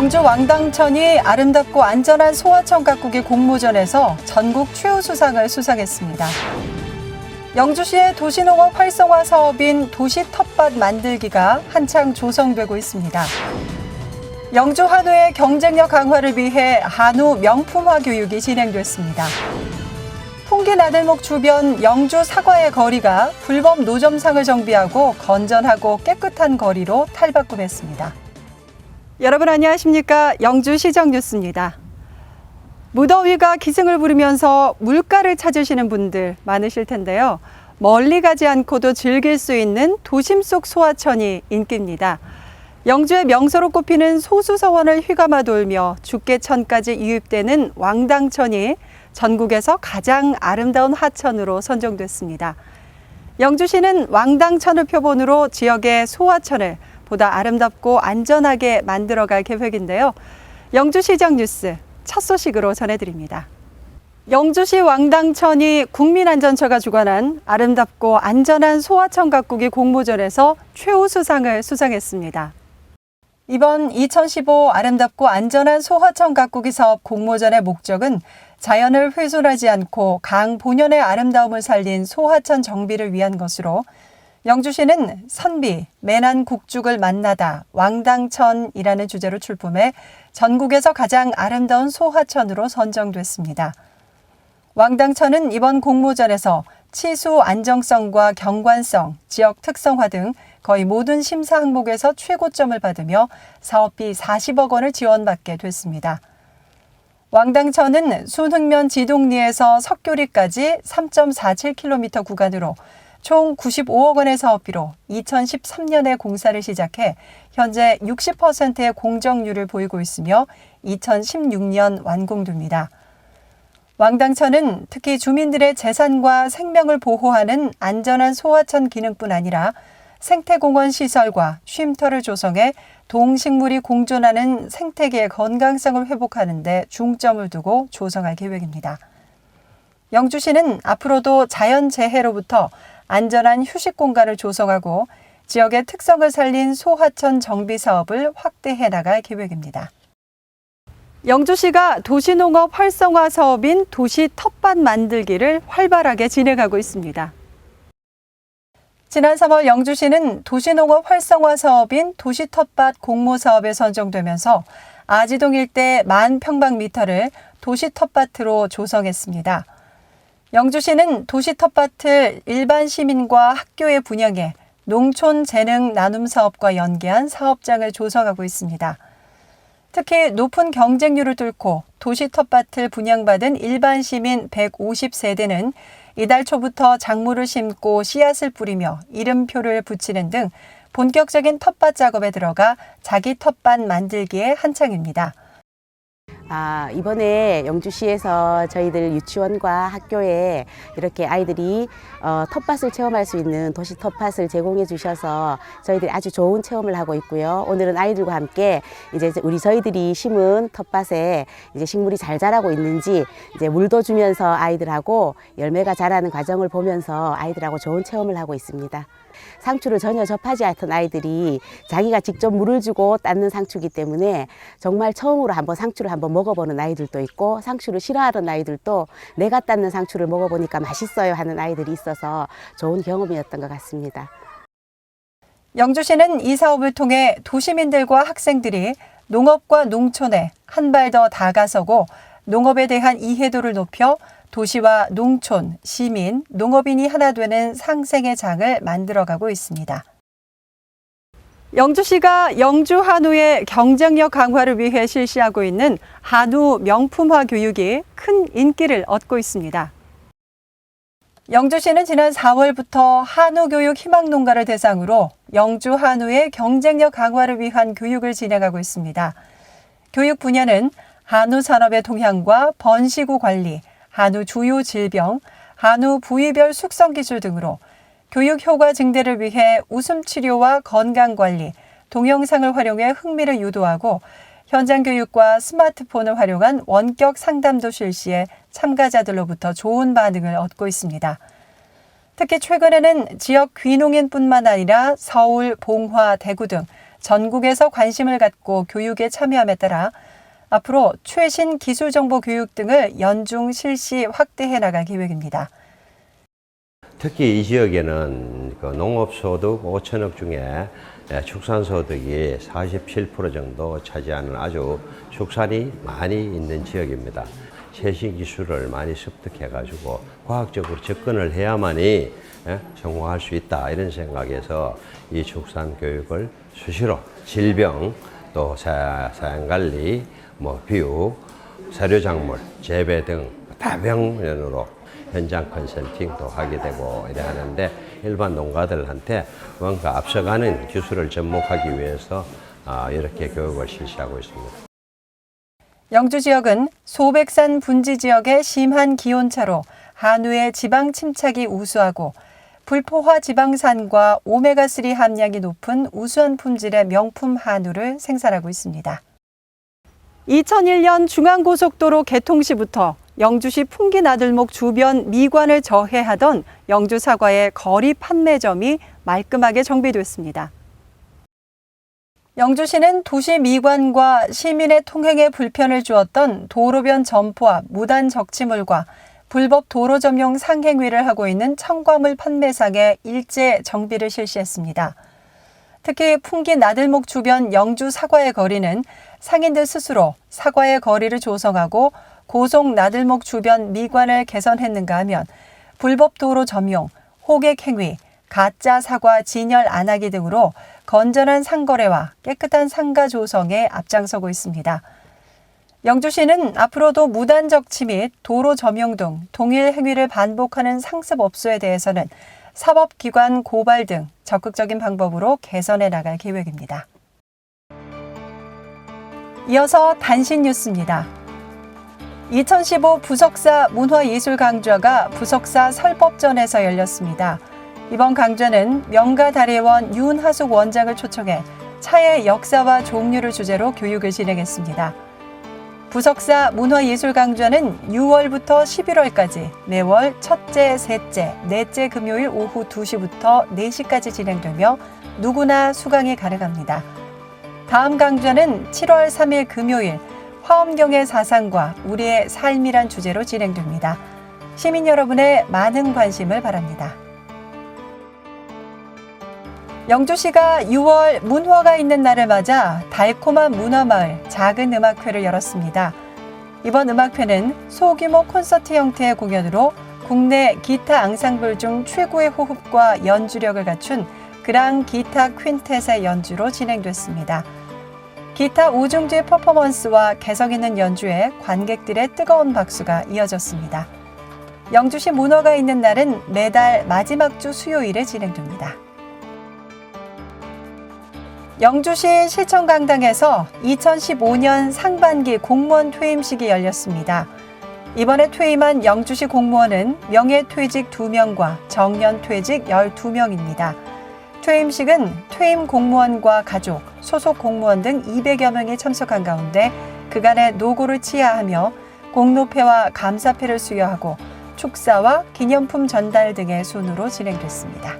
영주 왕당천이 아름답고 안전한 소하천 가꾸기 공모전에서 전국 최우수상을 수상했습니다. 영주시의 도시농업 활성화 사업인 도시 텃밭 만들기가 한창 조성되고 있습니다. 영주 한우의 경쟁력 강화를 위해 한우 명품화 교육이 진행됐습니다. 풍기 나들목 주변 영주 사과의 거리가 불법 노점상을 정비하고 건전하고 깨끗한 거리로 탈바꿈했습니다. 여러분 안녕하십니까? 영주 시정 뉴스입니다. 무더위가 기승을 부르면서 물가를 찾으시는 분들 많으실 텐데요. 멀리 가지 않고도 즐길 수 있는 도심 속 소하천이 인기입니다. 영주의 명소로 꼽히는 소수서원을 휘감아 돌며 죽계천까지 이입되는 왕당천이 전국에서 가장 아름다운 하천으로 선정됐습니다. 영주시는 왕당천을 표본으로 지역의 소하천을 보다 아름답고 안전하게 만들어갈 계획인데요. 영주시정 뉴스 첫 소식으로 전해드립니다. 영주시 왕당천이 국민안전처가 주관한 아름답고 안전한 소하천 가꾸기 공모전에서 최우수상을 수상했습니다. 이번 2015 아름답고 안전한 소하천 가꾸기 사업 공모전의 목적은 자연을 훼손하지 않고 강 본연의 아름다움을 살린 소하천 정비를 위한 것으로 영주시는 선비, 매난 국죽을 만나다 왕당천이라는 주제로 출품해 전국에서 가장 아름다운 소하천으로 선정됐습니다. 왕당천은 이번 공모전에서 치수 안정성과 경관성, 지역 특성화 등 거의 모든 심사 항목에서 최고점을 받으며 사업비 40억 원을 지원받게 됐습니다. 왕당천은 순흥면 지동리에서 석교리까지 3.47km 구간으로 총 95억 원의 사업비로 2013년에 공사를 시작해 현재 60%의 공정률을 보이고 있으며 2016년 완공됩니다. 왕당천은 특히 주민들의 재산과 생명을 보호하는 안전한 소하천 기능뿐 아니라 생태공원 시설과 쉼터를 조성해 동식물이 공존하는 생태계의 건강성을 회복하는 데 중점을 두고 조성할 계획입니다. 영주시는 앞으로도 자연재해로부터 안전한 휴식 공간을 조성하고 지역의 특성을 살린 소하천 정비 사업을 확대해 나갈 계획입니다. 영주시가 도시농업 활성화 사업인 도시 텃밭 만들기를 활발하게 진행하고 있습니다. 지난 3월 영주시는 도시농업 활성화 사업인 도시 텃밭 공모 사업에 선정되면서 아지동 일대 만 평방미터를 도시 텃밭으로 조성했습니다. 영주시는 도시 텃밭을 일반 시민과 학교에 분양해 농촌 재능 나눔 사업과 연계한 사업장을 조성하고 있습니다. 특히 높은 경쟁률을 뚫고 도시 텃밭을 분양받은 일반 시민 150세대는 이달 초부터 작물을 심고 씨앗을 뿌리며 이름표를 붙이는 등 본격적인 텃밭 작업에 들어가 자기 텃밭 만들기에 한창입니다. 아, 이번에 영주시에서 저희들 유치원과 학교에 이렇게 아이들이 어, 텃밭을 체험할 수 있는 도시 텃밭을 제공해 주셔서 저희들이 아주 좋은 체험을 하고 있고요. 오늘은 아이들과 함께 이제 우리 저희들이 심은 텃밭에 이제 식물이 잘 자라고 있는지 이제 물도 주면서 아이들하고 열매가 자라는 과정을 보면서 아이들하고 좋은 체험을 하고 있습니다. 상추를 전혀 접하지 않던 아이들이 자기가 직접 물을 주고 땄는 상추기 때문에 정말 처음으로 한번 상추를 한번 먹 어보는 아이들도 있고 상추를 싫어하던 아이들도 내가 땄는 상추를 먹어보니까 맛있어요 하는 아이들이 있어서 좋은 경험이었던 것 같습니다. 영주시는 이 사업을 통해 도시민들과 학생들이 농업과 농촌에 한 발 더 다가서고 농업에 대한 이해도를 높여 도시와 농촌, 시민, 농업인이 하나 되는 상생의 장을 만들어가고 있습니다. 영주시가 영주 한우의 경쟁력 강화를 위해 실시하고 있는 한우 명품화 교육이 큰 인기를 얻고 있습니다. 영주시는 지난 4월부터 한우 교육 희망 농가를 대상으로 영주 한우의 경쟁력 강화를 위한 교육을 진행하고 있습니다. 교육 분야는 한우 산업의 동향과 번시구 관리, 한우 주요 질병, 한우 부위별 숙성 기술 등으로 교육 효과 증대를 위해 웃음 치료와 건강 관리, 동영상을 활용해 흥미를 유도하고 현장 교육과 스마트폰을 활용한 원격 상담도 실시해 참가자들로부터 좋은 반응을 얻고 있습니다. 특히 최근에는 지역 귀농인뿐만 아니라 서울, 봉화, 대구 등 전국에서 관심을 갖고 교육에 참여함에 따라 앞으로 최신 기술 정보 교육 등을 연중 실시 확대해 나갈 계획입니다. 특히 이 지역에는 그 농업소득 5천억 중에 예, 축산소득이 47% 정도 차지하는 아주 축산이 많이 있는 지역입니다. 최신 기술을 많이 습득해가지고 과학적으로 접근을 해야만이 예, 성공할 수 있다 이런 생각에서 이 축산 교육을 수시로 질병 또 사- 사양관리, 뭐 비육, 사료작물, 재배 등 다병면으로 현장 컨설팅도 하게 되고 이래 하는데 일반 농가들한테 뭔가 앞서가는 기술을 접목하기 위해서 아, 이렇게 교육을 실시하고 있습니다. 영주 지역은 소백산 분지 지역의 심한 기온차로 한우의 지방 침착이 우수하고 불포화 지방산과 오메가3 함량이 높은 우수한 품질의 명품 한우를 생산하고 있습니다. 2001년 중앙고속도로 개통 시부터 영주시 풍기 나들목 주변 미관을 저해하던 영주 사과의 거리 판매점이 말끔하게 정비됐습니다. 영주시는 도시 미관과 시민의 통행에 불편을 주었던 도로변 점포 앞 무단 적치물과 불법 도로 점용 상행위를 하고 있는 청과물 판매상의 일제 정비를 실시했습니다. 특히 풍기 나들목 주변 영주 사과의 거리는 상인들 스스로 사과의 거리를 조성하고 고속 나들목 주변 미관을 개선했는가 하면 불법 도로 점용, 호객 행위, 가짜 사과 진열 안 하기 등으로 건전한 상거래와 깨끗한 상가 조성에 앞장서고 있습니다. 영주시는 앞으로도 무단 적치 및 도로 점용 등 동일 행위를 반복하는 상습 업소에 대해서는 사법기관 고발 등 적극적인 방법으로 개선해 나갈 계획입니다. 이어서 단신 뉴스입니다. 2015 부석사 문화예술 강좌가 부석사 설법전에서 열렸습니다. 이번 강좌는 명가 다례원 윤하숙 원장을 초청해 차의 역사와 종류를 주제로 교육을 진행했습니다. 부석사 문화예술 강좌는 6월부터 11월까지 매월 첫째, 셋째, 넷째 금요일 오후 2시부터 4시까지 진행되며 누구나 수강이 가능합니다. 다음 강좌는 7월 3일 금요일 화엄경의 사상과 우리의 삶이란 주제로 진행됩니다. 시민 여러분의 많은 관심을 바랍니다. 영주시가 6월 문화가 있는 날을 맞아 달콤한 문화마을 작은 음악회를 열었습니다. 이번 음악회는 소규모 콘서트 형태의 공연으로 국내 기타 앙상블 중 최고의 호흡과 연주력을 갖춘 그랑 기타 퀸텟의 연주로 진행됐습니다. 기타 오중주의 퍼포먼스와 개성 있는 연주에 관객들의 뜨거운 박수가 이어졌습니다. 영주시 문화가 있는 날은 매달 마지막 주 수요일에 진행됩니다. 영주시 시청강당에서 2015년 상반기 공무원 퇴임식이 열렸습니다. 이번에 퇴임한 영주시 공무원은 명예퇴직 2명과 정년퇴직 12명입니다. 퇴임식은 퇴임 공무원과 가족, 소속 공무원 등 200여 명이 참석한 가운데 그간의 노고를 치하하며 공로패와 감사패를 수여하고 축사와 기념품 전달 등의 순으로 진행됐습니다.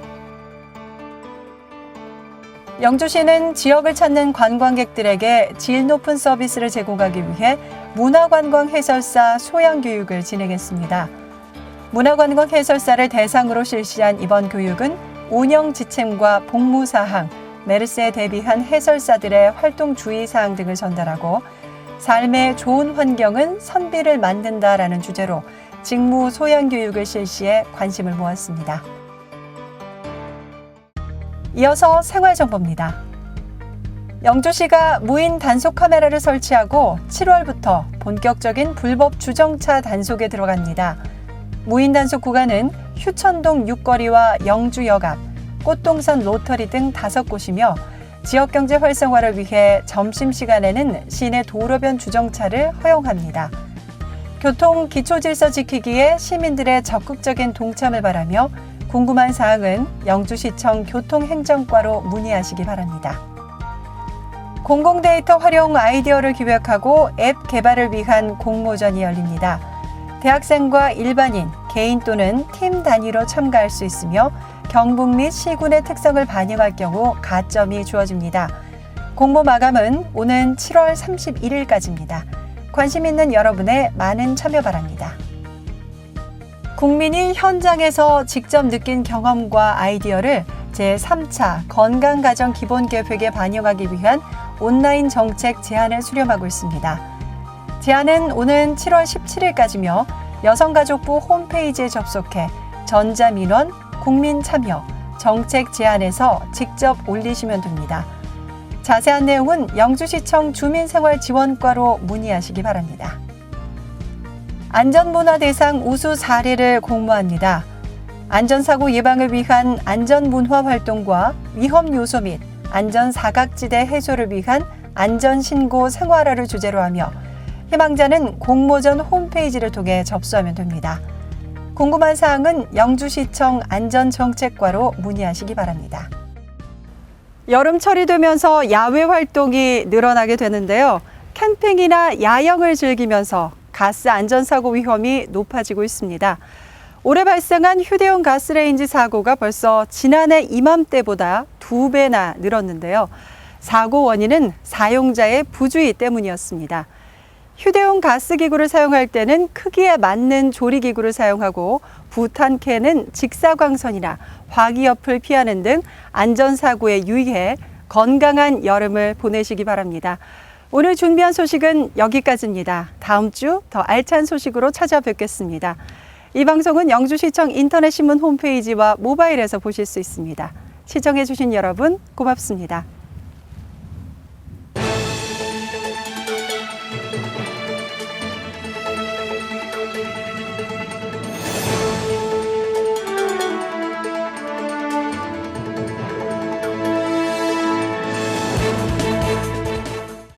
영주시는 지역을 찾는 관광객들에게 질 높은 서비스를 제공하기 위해 문화관광 해설사 소양 교육을 진행했습니다. 문화관광 해설사를 대상으로 실시한 이번 교육은 운영 지침과 복무 사항, 메르스에 대비한 해설사들의 활동 주의 사항 등을 전달하고 삶의 좋은 환경은 선비를 만든다라는 주제로 직무 소양 교육을 실시해 관심을 모았습니다. 이어서 생활 정보입니다. 영주시가 무인 단속 카메라를 설치하고 7월부터 본격적인 불법 주정차 단속에 들어갑니다. 무인 단속 구간은 휴천동 육거리와 영주역 앞, 꽃동선 로터리 등 다섯 곳이며 지역 경제 활성화를 위해 점심시간에는 시내 도로변 주정차를 허용합니다. 교통 기초 질서 지키기에 시민들의 적극적인 동참을 바라며 궁금한 사항은 영주시청 교통행정과로 문의하시기 바랍니다. 공공데이터 활용 아이디어를 기획하고 앱 개발을 위한 공모전이 열립니다. 대학생과 일반인, 개인 또는 팀 단위로 참가할 수 있으며 경북 및 시군의 특성을 반영할 경우 가점이 주어집니다. 공모 마감은 오는 7월 31일까지입니다. 관심 있는 여러분의 많은 참여 바랍니다. 국민이 현장에서 직접 느낀 경험과 아이디어를 제3차 건강가정 기본계획에 반영하기 위한 온라인 정책 제안을 수렴하고 있습니다. 제안은 오는 7월 17일까지며 여성가족부 홈페이지에 접속해 전자민원, 국민 참여, 정책 제안에서 직접 올리시면 됩니다. 자세한 내용은 영주시청 주민생활지원과로 문의하시기 바랍니다. 안전문화 대상 우수 사례를 공모합니다. 안전사고 예방을 위한 안전문화 활동과 위험 요소 및 안전 사각지대 해소를 위한 안전신고 생활화를 주제로 하며 희망자는 공모전 홈페이지를 통해 접수하면 됩니다. 궁금한 사항은 영주시청 안전정책과로 문의하시기 바랍니다. 여름철이 되면서 야외 활동이 늘어나게 되는데요. 캠핑이나 야영을 즐기면서 가스 안전사고 위험이 높아지고 있습니다. 올해 발생한 휴대용 가스레인지 사고가 벌써 지난해 이맘때보다 두 배나 늘었는데요. 사고 원인은 사용자의 부주의 때문이었습니다. 휴대용 가스기구를 사용할 때는 크기에 맞는 조리기구를 사용하고 부탄캔은 직사광선이나 화기옆을 피하는 등 안전사고에 유의해 건강한 여름을 보내시기 바랍니다. 오늘 준비한 소식은 여기까지입니다. 다음 주 더 알찬 소식으로 찾아뵙겠습니다. 이 방송은 영주시청 인터넷 신문 홈페이지와 모바일에서 보실 수 있습니다. 시청해주신 여러분 고맙습니다.